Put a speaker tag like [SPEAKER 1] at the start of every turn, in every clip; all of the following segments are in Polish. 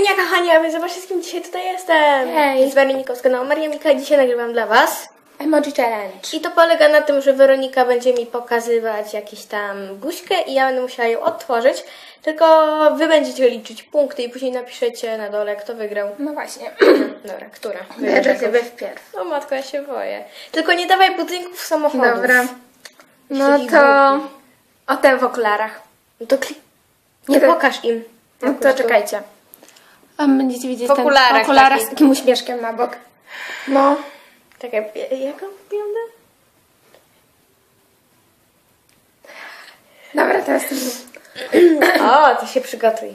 [SPEAKER 1] kochani, a wy zobaczcie z kim dzisiaj tutaj jestem.
[SPEAKER 2] Hej.
[SPEAKER 1] Z Weroniką z kanału Maria Mika. Dzisiaj nagrywam dla was.
[SPEAKER 2] Emoji Challenge.
[SPEAKER 1] I to polega na tym, że Weronika będzie mi pokazywać jakieś tam buźkę i ja będę musiała ją otworzyć. Tylko wy będziecie liczyć punkty i później napiszecie na dole, kto wygrał.
[SPEAKER 2] No właśnie.
[SPEAKER 1] Dobra, która?
[SPEAKER 2] Sobie
[SPEAKER 1] jakąś.
[SPEAKER 2] wpierw.
[SPEAKER 1] O matko, ja się boję. Tylko nie dawaj budynków samochodów.
[SPEAKER 2] Dobra. No to...
[SPEAKER 1] głupi.
[SPEAKER 2] O ten w okularach.
[SPEAKER 1] No to klik.
[SPEAKER 2] Nie
[SPEAKER 1] Nie
[SPEAKER 2] to-
[SPEAKER 1] pokaż im.
[SPEAKER 2] No to czekajcie. A będziecie widzieć
[SPEAKER 1] W okularach
[SPEAKER 2] ten w okularach
[SPEAKER 1] takich.
[SPEAKER 2] z takim uśmieszkiem na bok. No.
[SPEAKER 1] Czekaj, jak on wygląda?
[SPEAKER 2] Dobra, teraz ty.
[SPEAKER 1] O, to się przygotuj.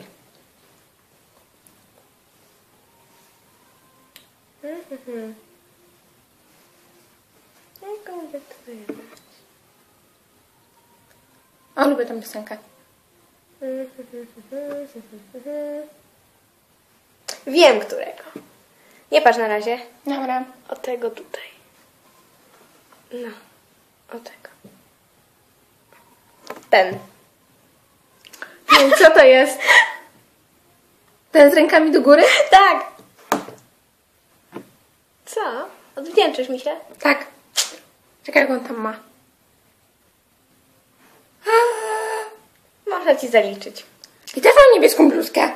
[SPEAKER 1] Jak on wygląda?
[SPEAKER 2] O, lubię tę piosenkę.
[SPEAKER 1] Wiem, którego. Nie patrz na razie.
[SPEAKER 2] Dobra.
[SPEAKER 1] O tego tutaj. No, o tego. Ten.
[SPEAKER 2] Nie wiem, co to jest? Ten z rękami do góry?
[SPEAKER 1] Tak! Co? Odwdzięczysz mi się?
[SPEAKER 2] Tak. Czekaj, jak on tam ma.
[SPEAKER 1] Można ci zaliczyć.
[SPEAKER 2] I też mam niebieską bluzkę.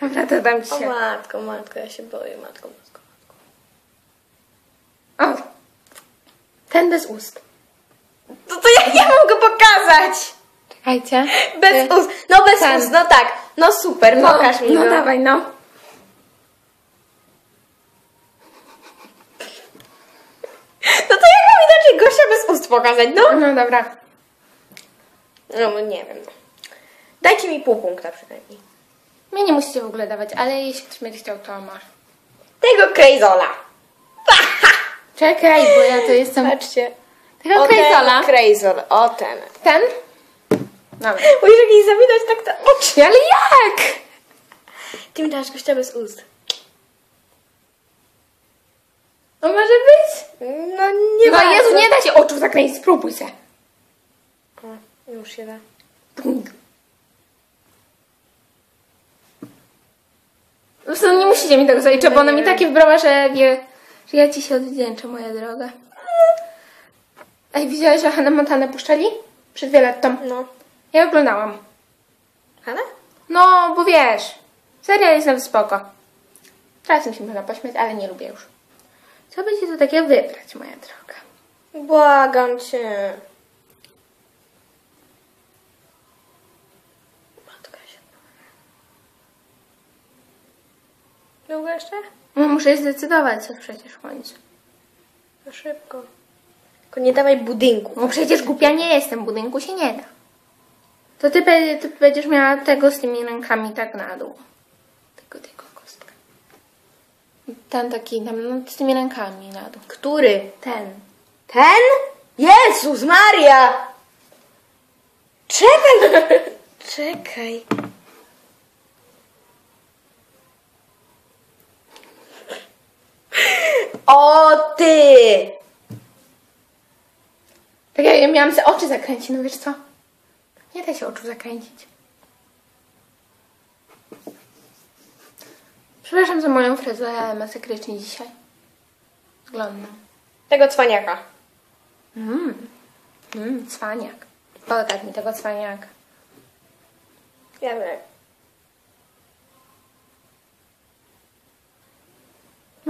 [SPEAKER 2] Dobra, to dam ci
[SPEAKER 1] O
[SPEAKER 2] się.
[SPEAKER 1] matko, matko, ja się boję, matko, matko.
[SPEAKER 2] O. Ten bez ust.
[SPEAKER 1] To to jak ja mam go pokazać?
[SPEAKER 2] Czekajcie.
[SPEAKER 1] Bez
[SPEAKER 2] Ty-
[SPEAKER 1] ust. No bez
[SPEAKER 2] Ten.
[SPEAKER 1] ust, no tak. No super,
[SPEAKER 2] No,
[SPEAKER 1] pokaż mi
[SPEAKER 2] no
[SPEAKER 1] go.
[SPEAKER 2] dawaj, no.
[SPEAKER 1] No to jak mam inaczej gościa bez ust pokazać, no?
[SPEAKER 2] No dobra.
[SPEAKER 1] No, no nie wiem. Dajcie mi pół punkta przynajmniej.
[SPEAKER 2] Mnie nie musicie w ogóle dawać, ale jeśli ktoś będzie chciał, to masz.
[SPEAKER 1] Tego Krejzola.
[SPEAKER 2] Czekaj, bo ja to jestem...
[SPEAKER 1] Patrzcie.
[SPEAKER 2] Tego
[SPEAKER 1] O ten
[SPEAKER 2] Krejzola.
[SPEAKER 1] Krejzol, o ten.
[SPEAKER 2] Ten? Dobra.
[SPEAKER 1] Musisz jakiś zawinąć tak te oczy.
[SPEAKER 2] Ale jak?
[SPEAKER 1] Ty mi dasz gościa bez ust.
[SPEAKER 2] No może być?
[SPEAKER 1] No nie
[SPEAKER 2] No
[SPEAKER 1] bardzo.
[SPEAKER 2] Jezu, nie da się oczu zakręcić, spróbuj se.
[SPEAKER 1] O, już się da.
[SPEAKER 2] Prostu nie musicie mi tego zaliczyć, bo ona mi takie wybrała, że wie, że ja ci się odwdzięczę, moja droga. Ej, widziałaś, że Hannah Montana puszczali? Przed wieloletą.
[SPEAKER 1] No.
[SPEAKER 2] Ja oglądałam.
[SPEAKER 1] Hanna?
[SPEAKER 2] No, bo wiesz, serial jest nawet spoko. Czasem się można pośmiać, ale nie lubię już. Co będzie tu takiego wybrać, moja droga?
[SPEAKER 1] Błagam cię. Matka się. Długo jeszcze?
[SPEAKER 2] No, muszę zdecydować, co przecież w końcu.
[SPEAKER 1] No szybko. Tylko nie dawaj budynku.
[SPEAKER 2] No przecież głupia nie jestem, budynku się nie da. To ty, ty będziesz miała tego z tymi rękami tak na dół. Tylko tego kostka. Ten taki tam, no, z tymi rękami na dół.
[SPEAKER 1] Który?
[SPEAKER 2] Ten.
[SPEAKER 1] Ten? Jezus Maria! Czekaj! Czekaj. O ty!
[SPEAKER 2] Tak ja, miałam sobie oczy zakręcić, no wiesz co? Nie da się oczu zakręcić. Przepraszam za moją fryzurę masakrycznie dzisiaj. Wyglądam.
[SPEAKER 1] Tego cwaniaka.
[SPEAKER 2] Mmm, mmm, cwaniak. Pokaż mi tego cwaniaka.
[SPEAKER 1] Ja wiem.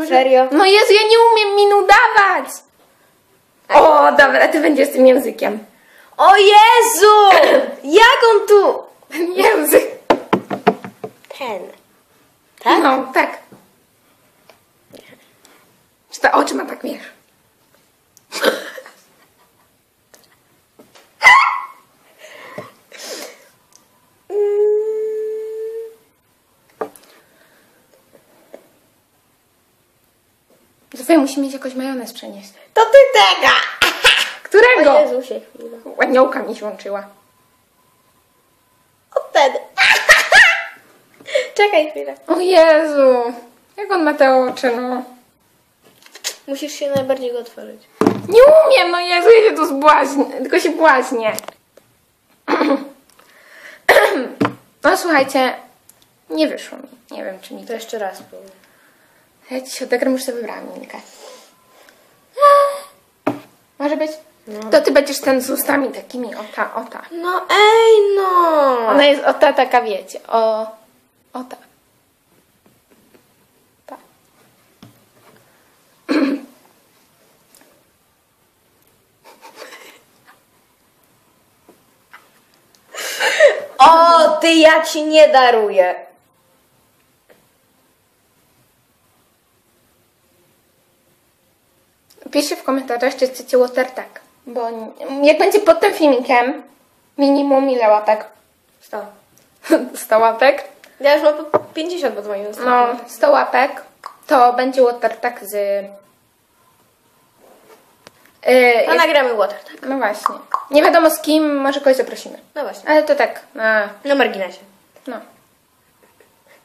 [SPEAKER 1] Serio?
[SPEAKER 2] No Jezu, ja nie umiem min udawać! O, dobra, ty będziesz z tym językiem.
[SPEAKER 1] O Jezu! Jak on tu?
[SPEAKER 2] Ten język.
[SPEAKER 1] Ten. Tak?
[SPEAKER 2] No, tak. Czy te oczy ma tak, wiesz? Zofia musi mieć jakoś majonez przenieść.
[SPEAKER 1] To ty tego!
[SPEAKER 2] Którego?
[SPEAKER 1] O Jezusie, chwila.
[SPEAKER 2] Ładniołka mi się łączyła.
[SPEAKER 1] O ten. Czekaj chwilę.
[SPEAKER 2] O Jezu! Jak on ma te oczy, no?
[SPEAKER 1] Musisz się najbardziej go otworzyć.
[SPEAKER 2] Nie umiem, no Jezu, ja się tu zbłaźnię, tylko się błaźnię. No słuchajcie, Nie wyszło mi. Nie wiem, czy mi
[SPEAKER 1] To
[SPEAKER 2] to...
[SPEAKER 1] jeszcze raz spróbuj.
[SPEAKER 2] Ja ci się odegram, już sobie wybrałam. Może być? To ty będziesz ten z ustami takimi, o ta, o ta.
[SPEAKER 1] No ej no!
[SPEAKER 2] Ona jest o ta taka, wiecie, o, o ta. Ta.
[SPEAKER 1] O, ty ja ci nie daruję.
[SPEAKER 2] Piszcie w komentarzach, czy chcecie water tak. Bo jak będzie pod tym filmikiem, minimum ile łapek?
[SPEAKER 1] Sto.
[SPEAKER 2] 100 łapek.
[SPEAKER 1] Ja już mam po 50 pod moim
[SPEAKER 2] No,
[SPEAKER 1] ustawieniem.
[SPEAKER 2] 100 łapek, to będzie water tak z... Yy,
[SPEAKER 1] To nagramy water, tak?
[SPEAKER 2] no właśnie. Nie wiadomo z kim, może kogoś zaprosimy.
[SPEAKER 1] No właśnie.
[SPEAKER 2] Ale to tak, na,
[SPEAKER 1] Na marginesie.
[SPEAKER 2] no.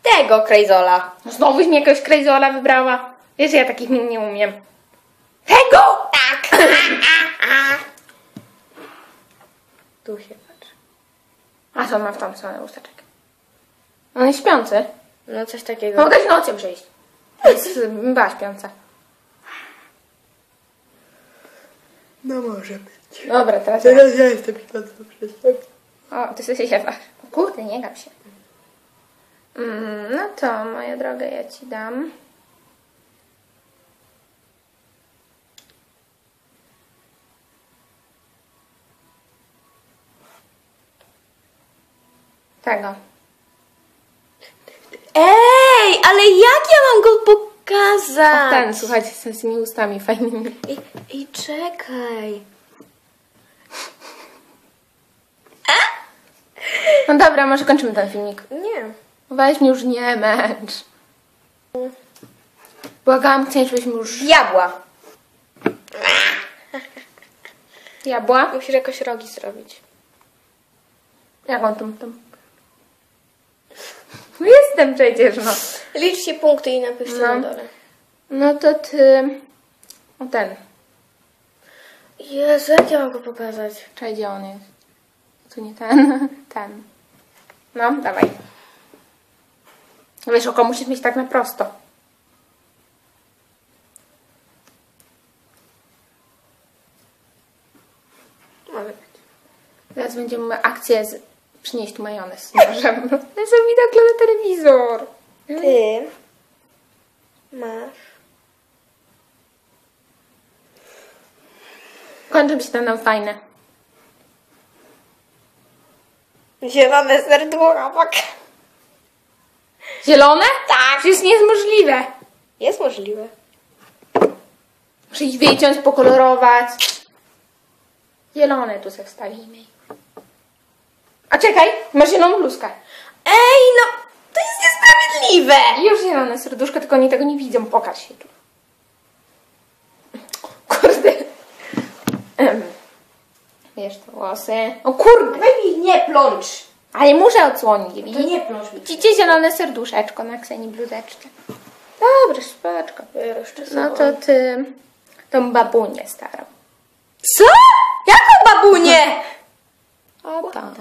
[SPEAKER 1] Tego Krejzola.
[SPEAKER 2] No Znowu mi jakiegoś crazola wybrała. Wiesz, ja takich min nie umiem. Tego!
[SPEAKER 1] Tak. Tu się patrz.
[SPEAKER 2] A co ma w tą stronę ustaczek? On jest śpiący.
[SPEAKER 1] No coś takiego.
[SPEAKER 2] Mogę w nocy przyjść. Jest była śpiąca.
[SPEAKER 1] No może być.
[SPEAKER 2] Dobra, teraz ja.
[SPEAKER 1] Teraz ja jestem śpiąca przez
[SPEAKER 2] O, ty sobie się wasz. Kurde, nie gap się. Mm, no to, moja droga, ja ci dam. Tego.
[SPEAKER 1] Ej, ale jak ja mam go pokazać?
[SPEAKER 2] Ten, słuchajcie, z tymi ustami fajnymi.
[SPEAKER 1] Ej, ej czekaj.
[SPEAKER 2] No dobra, może kończymy ten filmik.
[SPEAKER 1] Nie.
[SPEAKER 2] Weź mnie już nie męcz. Błagam cię, żebyśmy już
[SPEAKER 1] Diabła.
[SPEAKER 2] jabła.
[SPEAKER 1] Musisz jakoś rogi zrobić.
[SPEAKER 2] Jaką tą, tą? No Jestem przecież, no.
[SPEAKER 1] Liczcie punkty i napiszcie
[SPEAKER 2] No.
[SPEAKER 1] na dole.
[SPEAKER 2] No to ty... O ten.
[SPEAKER 1] Jezu, jak ja mam go pokazać?
[SPEAKER 2] Czekaj, gdzie on jest? Tu nie ten. Ten. No, dawaj. Wiesz, oko musisz mieć tak na prosto. Teraz będziemy akcję z... przynieść tu majonez z nożem. Ja sobie na telewizor.
[SPEAKER 1] Ty masz
[SPEAKER 2] Kończą się tam nam fajne.
[SPEAKER 1] zielone serducha.
[SPEAKER 2] Zielone? Tak. Przecież nie jest możliwe.
[SPEAKER 1] Jest możliwe.
[SPEAKER 2] Muszę ich wyciąć, pokolorować. Zielone tu sobie wstawimy. A czekaj, masz zieloną bluzkę.
[SPEAKER 1] Ej, no, to jest niesprawiedliwe.
[SPEAKER 2] Już zielone serduszko, tylko oni tego nie widzą. Pokaż się tu. Kurde. Wiesz, te włosy. O kurde.
[SPEAKER 1] Weź nie plącz.
[SPEAKER 2] Ale muszę odsłonić,
[SPEAKER 1] To
[SPEAKER 2] widzicie?
[SPEAKER 1] nie plącz mi.
[SPEAKER 2] Widzicie zielone serduszeczko na Kseni bluzeczce. Dobrze, szpaczko.
[SPEAKER 1] Jeszcze
[SPEAKER 2] No to ty tą babunię starą.
[SPEAKER 1] Co? Jaką babunię?
[SPEAKER 2] O tam.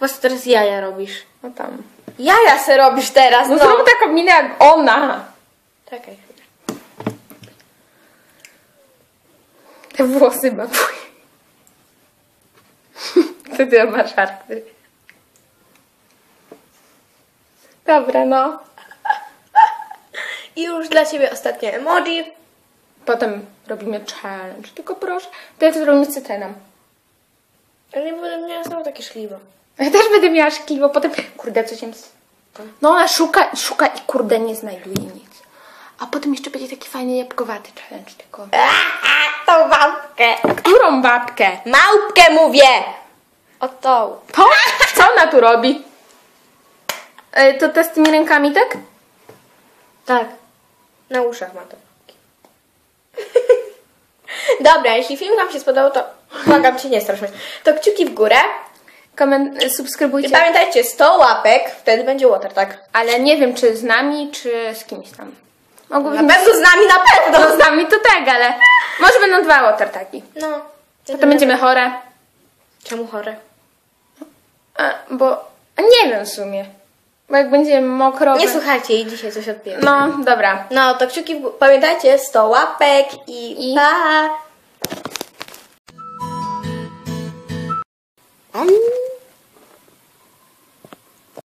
[SPEAKER 1] Chyba sobie teraz jaja robisz.
[SPEAKER 2] O tam.
[SPEAKER 1] Jaja se robisz teraz,
[SPEAKER 2] No,
[SPEAKER 1] no.
[SPEAKER 2] zrób taką minę jak ona.
[SPEAKER 1] Czekaj chwilę.
[SPEAKER 2] Te włosy babuj. To ty masz charakter. Dobra, no.
[SPEAKER 1] I już dla ciebie ostatnie emoji.
[SPEAKER 2] Potem robimy challenge. Tylko proszę, to ja to z cytryną.
[SPEAKER 1] Ale nie będę miała znowu takie szkliwo.
[SPEAKER 2] Ja też będę miała szkliwo, potem... Kurde, coś im... s- No ona szuka, szuka i kurde nie znajduje nic. A potem jeszcze będzie taki fajny jabłkowaty challenge tylko.
[SPEAKER 1] A, tą małpkę.
[SPEAKER 2] Którą babkę?
[SPEAKER 1] Małpkę mówię. O tą.
[SPEAKER 2] To? Co ona tu robi? E, to te z tymi rękami, tak?
[SPEAKER 1] Tak. Na uszach ma to. Dobra, jeśli film Wam się spodobał, to błagam Cię, nie strasz mnie. To kciuki w górę.
[SPEAKER 2] Komen-
[SPEAKER 1] I
[SPEAKER 2] subskrybujcie.
[SPEAKER 1] pamiętajcie, 100 łapek, wtedy będzie water, tak?
[SPEAKER 2] Ale nie wiem, czy z nami, czy z kimś tam. Mogłoby
[SPEAKER 1] Na pewno z nami, na
[SPEAKER 2] No
[SPEAKER 1] pewno.
[SPEAKER 2] z nami to tak, ale może będą dwa watertaki.
[SPEAKER 1] No.
[SPEAKER 2] Potem będziemy chore.
[SPEAKER 1] Czemu chore?
[SPEAKER 2] A, bo A nie wiem w sumie. Bo jak będzie mokro...
[SPEAKER 1] Nie słuchajcie i dzisiaj coś odpiję.
[SPEAKER 2] No, dobra.
[SPEAKER 1] No, to kciuki, w gó- pamiętajcie, 100 łapek i,
[SPEAKER 2] I-
[SPEAKER 1] pa!
[SPEAKER 3] Um.